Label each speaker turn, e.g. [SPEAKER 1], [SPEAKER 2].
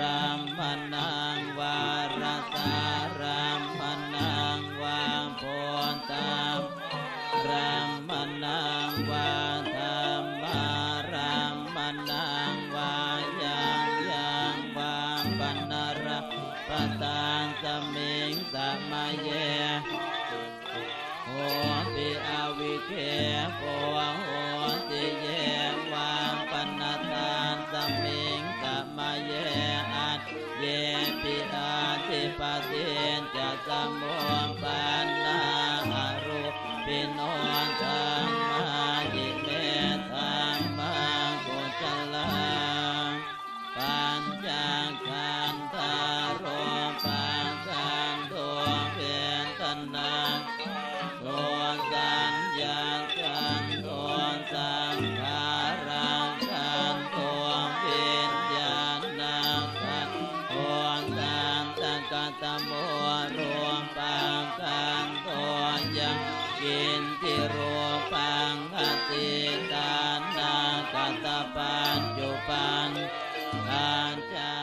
[SPEAKER 1] รัมมนังวารตารัมมนังวาโพตามรัมมนังวาธรรมารัมมนังวายังยังวางปันนรปตานสมิงสะมาเยโหติอวิเคโกโหติเยวางปันตานสมิงกะมาเย เยปิอาทิปะเทนจะสมุปันน ตโมรวมปังคังตัวยังกินที่รูปังคติตานากัตปัญจุปันอาจา